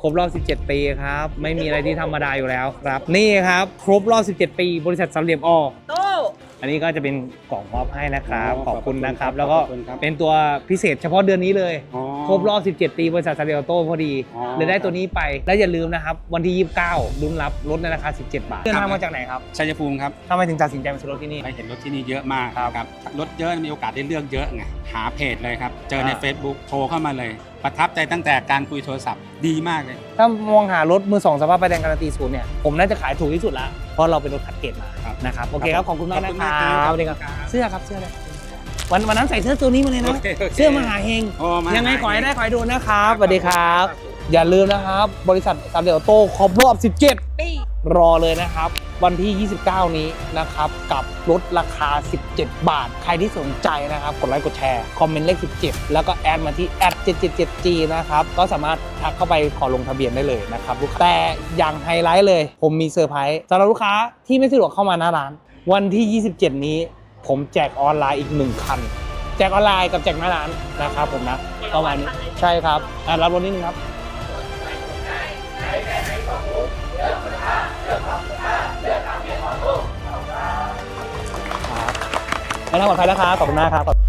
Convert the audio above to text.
ครบรอบ 17 ปีครับ ไม่มีอะไรที่ธรรมดาอยู่แล้วครับ นี่ครับ ครบรอบ 17 ปี บริษัทสามเหลี่ยมออโต้อันนี้ก็จะเป็นกล่องมอบให้นะครับอ๋อขอบคุณนะครับขอบคุณครับแล้วก็ขอบคุณครับเป็นตัวพิเศษเฉพาะเดือนนี้เลย อ๋อ ครบรอบ 17 ปีบริษัทสามเหลี่ยมออโต้พอดีอ๋อเลยได้ตัวนี้ไป และอย่าลืมนะครับ วันที่ 29ลุ้นรับลดในราคา 17 บาทเดินทางมาจากไหนครับชัยภูมิครับทำไมถึงตัดสินใจมาซื้อรถที่นี่ ไปเห็นรถที่นี่เยอะมากครับรถเยอะมีโอกาสได้เลือกเยอะไงหาเพจเลยครับ เจอใน อ่า Facebook โทรเข้ามาเลย ประทับใจตั้งแต่การคุยโทรศัพท์ดีมากเลย ถ้ามองหารถมือสองสภาพไฟแดงการันตีศูนย์เนี่ยผมน่าจะขายถูกที่สุดละเพราะเราเป็นรถคัดเกรดมาครับนะครับโอเคครับขอบคุณมากนะขอบคุณคมากรัครับ บสวัสดีครับเสื้อครับเสื้อเลย วันวันนั้นใส่เสื้อตัวนี้มาเลยนะโอเคโอเคเสื้อมหาเฮงโอ้มายังไงหาขอให้เฮงได้ขอให้โดนนะครับสวัสดีครับอย่าลืมนะครับ บริษัทสามเหลี่ยมออโต้ครบรอบ 17 ปี รอเลยนะครับ วันที่ 29 นี้นะครับ กับลดราคา 17 บาท ใครที่สนใจนะครับ กดไลค์กดแชร์คอมเมนต์เลข 17 แล้วก็แอดมาที่แอด 777G นะครับ ก็สามารถทักเข้าไปขอลงทะเบียนได้เลยนะครับลูกค้าแต่อย่างไฮไลท์เลย ผมมีเซอร์ไพรส์สำหรับลูกค้าที่ไม่สะดวกเข้ามาหน้าร้าน วันที่ 27 นี้ ผมแจกออนไลน์อีก1คัน แจกออนไลน์กับแจกหน้าร้านนะครับผมนะประมาณนี้ใช่ครับอะรับรถนิดนึงครับแล้วทางปลอดภัยนะครับขอบคุณมากครับ